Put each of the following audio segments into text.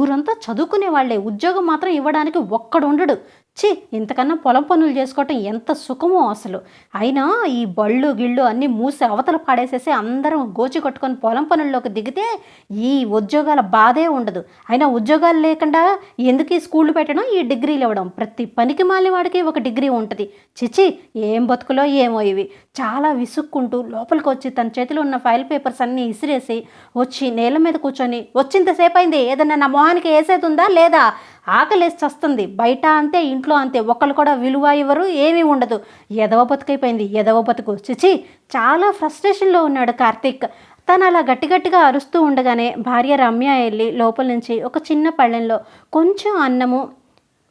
ఊరంతా చదువుకునే వాళ్ళే ఉద్యోగం మాత్రం ఇవ్వడానికి ఒక్కడు ఉండడు. ఛీ ఇంతకన్నా పొలం పనులు చేసుకోవటం ఎంత సుఖమో అసలు. అయినా ఈ బళ్ళు గిళ్ళు అన్నీ మూసి అవతల పాడేసేసి అందరం గోచి కొట్టుకొని పొలం పనుల్లోకి దిగితే ఈ ఉద్యోగాల బాధే ఉండదు. అయినా ఉద్యోగాలు లేకుండా ఎందుకు ఈ స్కూళ్ళు పెట్టడం ఈ డిగ్రీలు ఇవ్వడం? ప్రతి పనికి మాలిన వాడికి ఒక డిగ్రీ ఉంటుంది. చిచి ఏం బతుకులో ఏమో ఇవి. చాలా విసుక్కుంటూ లోపలికి వచ్చి తన చేతిలో ఉన్న ఫైల్ పేపర్స్ అన్నీ ఇసిరేసి వచ్చి నేల మీద కూర్చొని వచ్చింతసేపు అయింది ఏదన్నా నా మొహానికి వేసేది ఉందా లేదా? ఆకలేసి వస్తుంది బయట అంతే ఇంట్లో అంతే. ఒకళ్ళు కూడా విలువ ఇవ్వరు ఏమీ ఉండదు. ఎదవ బతుకైపోయింది ఎదవ బతుకు. చిచి చాలా ఫ్రస్ట్రేషన్లో ఉన్నాడు కార్తీక్. తను అలా గట్టి గట్టిగా అరుస్తూ ఉండగానే భార్య రమ్య వెళ్ళి లోపల నుంచి ఒక చిన్న పళ్ళెంలో కొంచెం అన్నము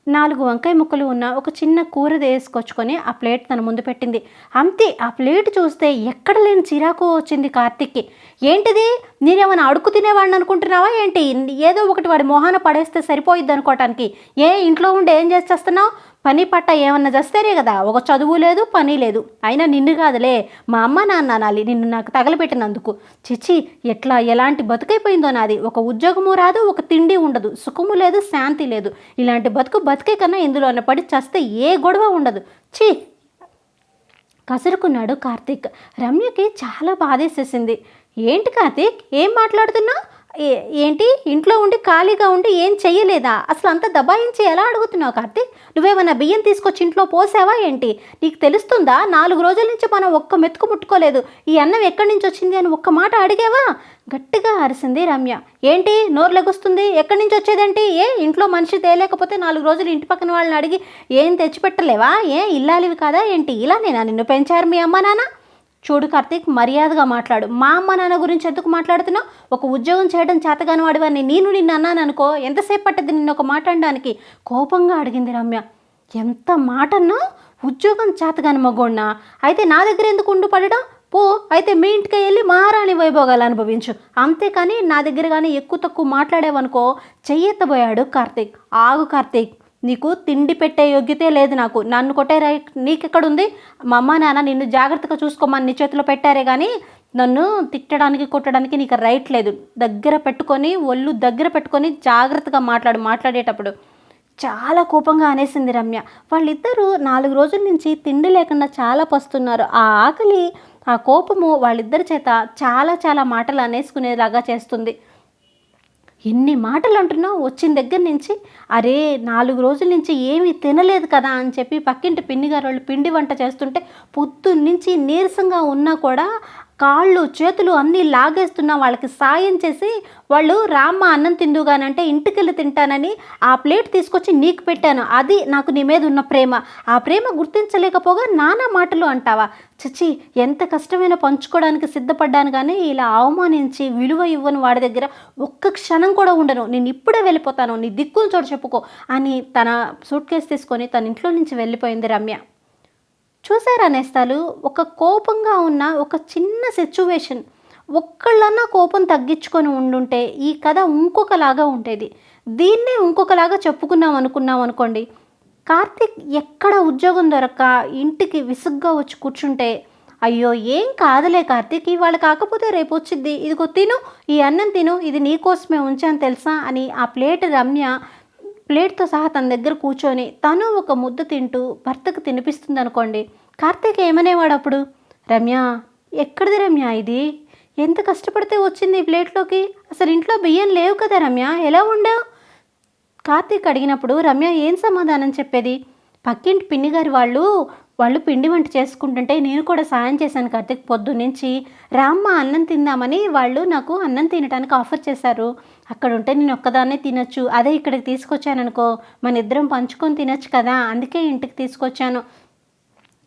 నాలుగు వంకాయ ముక్కలు ఉన్న ఒక చిన్న కూర వేసుకొచ్చుకొని ఆ ప్లేట్ తన ముందు పెట్టింది. అంతే ఆ ప్లేట్ చూస్తే ఎక్కడ లేని చిరాకు వచ్చింది కార్తిక్కి. ఏంటిది? నేనేమైనా అడుగు తినేవాడిని అనుకుంటున్నావా ఏంటి? ఏదో ఒకటి వాడి మొహాన పడేస్తే సరిపోయిద్ది అనుకోవటానికి. ఏ ఇంట్లో ఉండి ఏం చేసేస్తున్నావు పని పట్ట ఏమన్నా చేస్తేనే కదా. ఒక చదువు లేదు పని లేదు. అయినా నిన్ను కాదులే. మా అమ్మ నాన్న అనాలి. నిన్ను నాకు తగలబెట్టినందుకు. చిచి ఎట్లా? ఎలాంటి బతుకైపోయిందో నాది. ఒక ఉద్యోగము రాదు ఒక తిండి ఉండదు. సుఖము లేదు శాంతి లేదు. ఇలాంటి బతుకు బతికే కన్నా ఇందులో పడి చస్తే ఏ గొడవ ఉండదు. ఛీ! కసురుకున్నాడు కార్తీక్. రమ్యకి చాలా బాధేసేసింది. ఏంటి కార్తీక్? ఏం మాట్లాడుతున్నావు ఏ- ఏంటి? ఇంట్లో ఉండి ఖాళీగా ఉండి ఏం చెయ్యలేదా? అసలు అంత దబాయించి ఎలా అడుగుతున్నావు కార్తీక్? నువ్వేమన్నా బియ్యం తీసుకొచ్చి ఇంట్లో పోసావా ఏంటి? నీకు తెలుస్తుందా? నాలుగు రోజుల నుంచి మనం ఒక్క మెతుకు ముట్టుకోలేదు. ఈ అన్నం ఎక్కడి నుంచి వచ్చింది అని ఒక్క మాట అడిగేవా? గట్టిగా అరిసింది రమ్య. ఏంటి? నోరు లెగుస్తుంది. ఎక్కడి నుంచి వచ్చేదేంటి? ఏ ఇంట్లో మనిషి తేలేకపోతే నాలుగు రోజులు ఇంటి పక్కన వాళ్ళని అడిగి ఏం తెచ్చిపెట్టలేవా? ఏ ఇల్లాలివి కాదా ఏంటి? ఇలా నేనా నిన్ను పెంచారు మీ అమ్మ నాన్న? చూడు కార్తీక్ మర్యాదగా మాట్లాడు. మా అమ్మ నాన్న గురించి ఎందుకు మాట్లాడుతున్నావు? ఒక ఉద్యోగం చేయడం చేతగాని వాడివని నేను నిన్ను అన్నాను అనుకో ఎంతసేపు పట్టద్ది నిన్న ఒక మాట అనడానికి? కోపంగా అడిగింది రమ్య. ఎంత మాట అన్నా? ఉద్యోగం చేతగాని మగోడినా? అయితే నా దగ్గర ఎందుకు ఉండు పడడం? పో అయితే మీ ఇంటికి వెళ్ళి మహారాణి వైభోగాలు అనుభవించు. అంతేకాని నా దగ్గర కానీ ఎక్కువ తక్కువ మాట్లాడేవనుకో చెయ్యెత్తబోయాడు కార్తీక్. ఆగు కార్తీక్. నీకు తిండి పెట్టే యోగ్యతే లేదు నాకు. నన్ను కొట్టే రై నీకెక్కడుంది? మా అమ్మ నాన్న నిన్ను జాగ్రత్తగా చూసుకోమని నీ చేతిలో పెట్టారే కానీ నన్ను తిట్టడానికి కొట్టడానికి నీకు రైట్ లేదు. దగ్గర పెట్టుకొని ఒళ్ళు దగ్గర పెట్టుకొని జాగ్రత్తగా మాట్లాడు. మాట్లాడేటప్పుడు చాలా కోపంగా అనేసింది రమ్య. వాళ్ళిద్దరూ నాలుగు రోజుల నుంచి తిండి లేకుండా చాలా పస్తున్నారు. ఆ ఆకలి ఆ కోపము వాళ్ళిద్దరి చేత చాలా చాలా మాటలు అనేసుకునేలాగా చేస్తుంది. ఎన్ని మాటలు అంటున్నావు వచ్చిన దగ్గర నుంచి అరే నాలుగు రోజుల నుంచి ఏమీ తినలేదు కదా అని చెప్పి పక్కింటి పిన్ని గారు వాళ్ళు పిండి వంట చేస్తుంటే పొద్దున్న నుంచి నీరసంగా ఉన్నా కూడా కాళ్ళు చేతులు అన్నీ లాగేస్తున్నా వాళ్ళకి సాయం చేసి వాళ్ళు రామ్మ అన్నం తిందుగానంటే ఇంటికెళ్ళి తింటానని ఆ ప్లేట్ తీసుకొచ్చి నీకు పెట్టాను. అది నాకు నీ మీద ఉన్న ప్రేమ. ఆ ప్రేమ గుర్తించలేకపోగా నానా మాటలు అంటావా? చచ్చి ఎంత కష్టమైన పంచుకోవడానికి సిద్ధపడ్డాను కానీ ఇలా అవమానించి విలువ ఇవ్వని వాడి దగ్గర ఒక్క క్షణం కూడా ఉండను. నేను ఇప్పుడే వెళ్ళిపోతాను. నీ దిక్కులు చోటు చెప్పుకో అని తన సూట్ కేసు తీసుకొని తన ఇంట్లో నుంచి వెళ్ళిపోయింది రమ్య. చూసారా నేస్తాలు? ఒక కోపంగా ఉన్న ఒక చిన్న సిచ్యువేషన్ ఒక్కళ్ళన్నా కోపం తగ్గించుకొని ఉండుంటే ఈ కథ ఇంకొకలాగా ఉండేది. దీన్నే ఇంకొకలాగా చెప్పుకున్నాం అనుకున్నాం అనుకోండి. కార్తిక్ ఎక్కడ ఉద్యోగం దొరక్క ఇంటికి విసుగ్గా వచ్చి కూర్చుంటే అయ్యో ఏం కాదులే కార్తీక్ ఇవాళ కాకపోతే రేపు వచ్చింది ఇదిగో తిను ఈ అన్నం తిను ఇది నీకోసమే ఉంచాను తెలుసా అని ఆ ప్లేట్ రమ్య ప్లేట్తో సహా తన దగ్గర కూర్చొని తను ఒక ముద్ద తింటూ భర్తకు తినిపిస్తుంది అనుకోండి కార్తీక్ ఏమనేవాడు అప్పుడు? రమ్య ఎక్కడిది రమ్య ఇది? ఎంత కష్టపడితే వచ్చింది ఈ ప్లేట్లోకి? అసలు ఇంట్లో బియ్యం లేవు కదా రమ్య ఎలా ఉండవు కార్తీక్ అడిగినప్పుడు రమ్య ఏం సమాధానం చెప్పేది? పక్కింటి పిన్ని గారి వాళ్ళు వాళ్ళు పిండి వంట చేసుకుంటుంటే నేను కూడా సాయం చేశాను కార్తీక్ పొద్దు నుంచి రామ్మ అన్నం తిందామని వాళ్ళు నాకు అన్నం తినడానికి ఆఫర్ చేశారు. అక్కడ ఉంటే నేను ఒక్కదాన్నే తినొచ్చు. అదే ఇక్కడికి తీసుకొచ్చాను అనుకో మన ఇద్దరం పంచుకొని తినొచ్చు కదా. అందుకే ఇంటికి తీసుకొచ్చాను.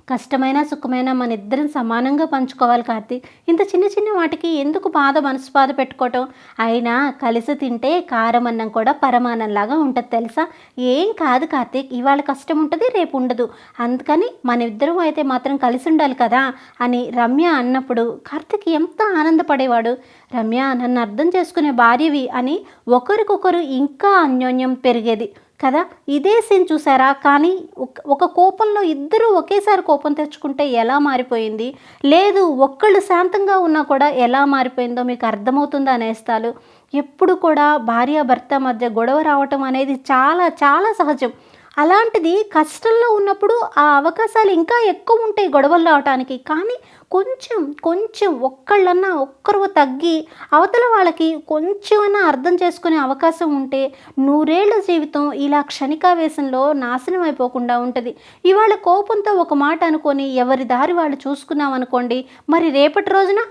కష్టమైన సుఖమైన మన ఇద్దరం సమానంగా పంచుకోవాలి కార్తీక్ ఇంత చిన్న చిన్న వాటికి ఎందుకు బాధ మనసు బాధ పెట్టుకోవటం? అయినా కలిసి తింటే కారం అన్నం కూడా పరమానంలాగా ఉంటుంది తెలుసా? ఏం కాదు కార్తీక్ ఇవాళ కష్టం ఉంటుంది రేపు ఉండదు. అందుకని మన ఇద్దరం అయితే మాత్రం కలిసి ఉండాలి కదా? అని రమ్య అన్నప్పుడు కార్తీక్ ఎంత ఆనందపడేవాడు. రమ్య నన్ను అర్థం చేసుకునే భార్యవి అని ఒకరికొకరు ఇంకా అన్యోన్యం పెరిగేది. కదా? ఇదే సీన్ చూసారా? కానీ ఒక- ఒక కోపంలో ఇద్దరు ఒకేసారి కోపం తెచ్చుకుంటే ఎలా మారిపోయింది? లేదు ఒక్కళ్ళు శాంతంగా ఉన్నా కూడా ఎలా మారిపోయిందో మీకు అర్థమవుతుందా నేస్తాలు? ఎప్పుడు కూడా భార్యాభర్త మధ్య గొడవ రావటం అనేది చాలా చాలా సహజం. అలాంటిది కష్టంలో ఉన్నప్పుడు ఆ అవకాశాలు ఇంకా ఎక్కువ ఉంటాయి గొడవలు రావటానికి కానీ కొంచెం కొంచెం ఒక్కళ్ళన్నా ఒక్కరు తగ్గి అవతల వాళ్ళకి కొంచెమన్నా అర్థం చేసుకునే అవకాశం ఉంటే నూరేళ్ళ జీవితం ఇలా క్షణికావేశంలో నాశనం అయిపోకుండా ఉంటుంది. ఇవాళ కోపంతో ఒక మాట అనుకొని ఎవరి దారి వాళ్ళు చూసుకున్నాం అనుకోండి మరి రేపటి రోజున?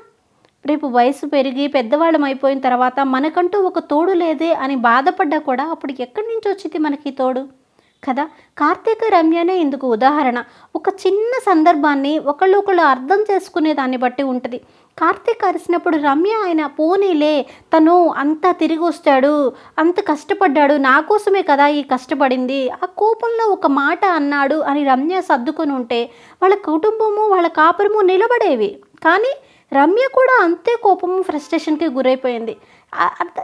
రేపు వయసు పెరిగి పెద్దవాళ్ళం అయిపోయిన తర్వాత మనకంటూ ఒక తోడు లేదే అని బాధపడ్డా కూడా అప్పుడు ఎక్కడి నుంచి వచ్చింది మనకి తోడు? కదా? కార్తీక రమ్యనే ఇందుకు ఉదాహరణ. ఒక చిన్న సందర్భాన్ని ఒకళ్ళు ఒకళ్ళు అర్థం చేసుకునే దాన్ని బట్టి ఉంటుంది. కార్తీక్ అరిసినప్పుడు రమ్య ఆయన పోనీలే తను అంతా తిరిగి వస్తాడు అంత కష్టపడ్డాడు నా కోసమే కదా ఈ కష్టపడింది. ఆ కోపంలో ఒక మాట అన్నాడు అని రమ్య సర్దుకొని ఉంటే వాళ్ళ కుటుంబము వాళ్ళ కాపురము నిలబడేవి. కానీ రమ్య కూడా అంతే కోపము ఫ్రస్ట్రేషన్కి గురైపోయింది.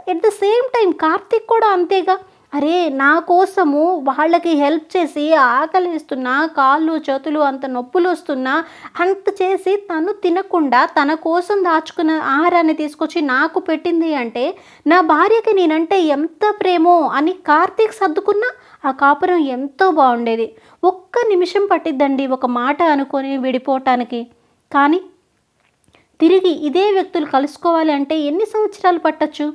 At the same time Karthik కూడా అంతేగా? అరే నా కోసము వాళ్ళకి హెల్ప్ చేసి ఆకలిస్తున్నా కాళ్ళు చేతులు అంత నొప్పులు వస్తున్నా అంత చేసి తను తినకుండా తన కోసం దాచుకున్న ఆహారాన్ని తీసుకొచ్చి నాకు పెట్టింది అంటే నా భార్యకి నేనంటే ఎంత ప్రేమో అని కార్తీక్ సర్దుకున్న ఆ కాపురం ఎంతో బాగుండేది. ఒక్క నిమిషం పట్టిద్దండి ఒక మాట అనుకొని విడిపోవటానికి. కానీ తిరిగి ఇదే వ్యక్తులు కలుసుకోవాలి అంటే ఎన్ని సంవత్సరాలు పట్టచ్చు?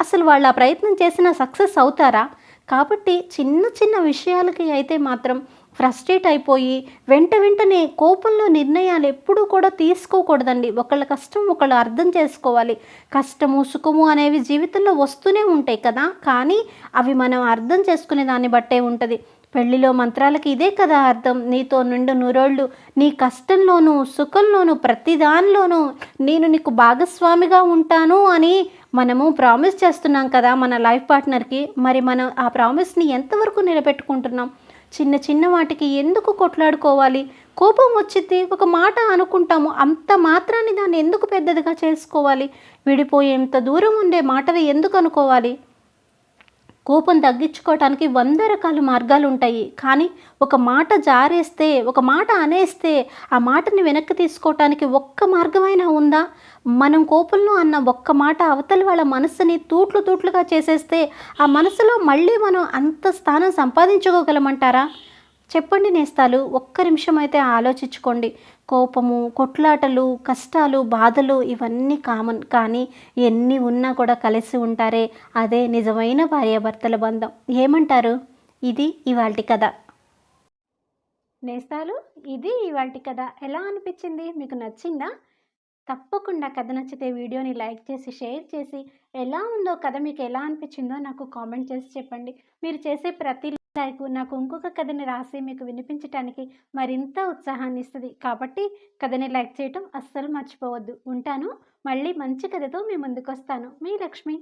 అసలు వాళ్ళు ఆ ప్రయత్నం చేసినా సక్సెస్ అవుతారా? కాబట్టి చిన్న చిన్న విషయాలకి అయితే మాత్రం ఫ్రస్ట్రేట్ అయిపోయి వెంట వెంటనే కోపంలో నిర్ణయాలు ఎప్పుడూ కూడా తీసుకోకూడదండి. ఒకళ్ళ కష్టం ఒకళ్ళు అర్థం చేసుకోవాలి. కష్టము సుఖము అనేవి జీవితంలో వస్తూనే ఉంటాయి కదా. కానీ అవి మనం అర్థం చేసుకునే దాన్ని బట్టే ఉంటుంది. పెళ్ళిలో మంత్రాలకి ఇదే కదా అర్థం. నీతో నిండు నూరోళ్ళు నీ కష్టంలోనూ సుఖంలోనూ ప్రతిదానిలోనూ నేను నీకు భాగస్వామిగా ఉంటాను అని మనము ప్రామిస్ చేస్తున్నాం కదా మన లైఫ్ పార్ట్నర్కి మరి మనం ఆ ప్రామిస్ని ఎంతవరకు నిలబెట్టుకుంటున్నాం? చిన్న చిన్న వాటికి ఎందుకు కొట్లాడుకోవాలి? కోపం వచ్చింది ఒక మాట అనుకుంటాము అంత మాత్రాన్ని దాన్ని ఎందుకు పెద్దదిగా చేసుకోవాలి? విడిపోయేంత దూరం ఉండే మాటలు ఎందుకు అనుకోవాలి? కోపం తగ్గించుకోవటానికి వంద రకాల మార్గాలు ఉంటాయి. కానీ ఒక మాట జారేస్తే ఒక మాట అనేస్తే ఆ మాటని వెనక్కి తీసుకోవటానికి ఒక్క మార్గమైనా ఉందా? మనం కోపంలో అన్న ఒక్క మాట అవతలి వాళ్ళ మనసుని తూట్లు తూట్లుగా చేసేస్తే ఆ మనసులో మళ్ళీ మనం అంత స్థానం సంపాదించుకోగలమంటారా? చెప్పండి నేస్తాలు ఒక్క నిమిషం అయితే ఆలోచించుకోండి. కోపము కొట్లాటలు కష్టాలు బాధలు ఇవన్నీ కామన్ కానీ ఎన్ని ఉన్నా కూడా కలిసి ఉంటారే అదే నిజమైన భార్యాభర్తల బంధం. ఏమంటారు? ఇది ఇవాల్టి కథ. నేస్తాలు ఇది ఇవాల్టి కథ. ఎలా అనిపించింది? మీకు నచ్చిందా? తప్పకుండా కథ నచ్చితే వీడియోని లైక్ చేసి షేర్ చేసి ఎలా ఉందో కథ మీకు ఎలా అనిపించిందో నాకు కామెంట్ చేసి చెప్పండి. మీరు చేసే ప్రతి లైక్ నాకు ఇంకొక కథని రాసి మీకు వినిపించటానికి మరింత ఉత్సాహాన్ని ఇస్తుంది. కాబట్టి కథని లైక్ చేయటం అస్సలు మర్చిపోవద్దు. ఉంటాను. మళ్ళీ మంచి కథతో మీ ముందుకు వస్తాను మీ లక్ష్మి.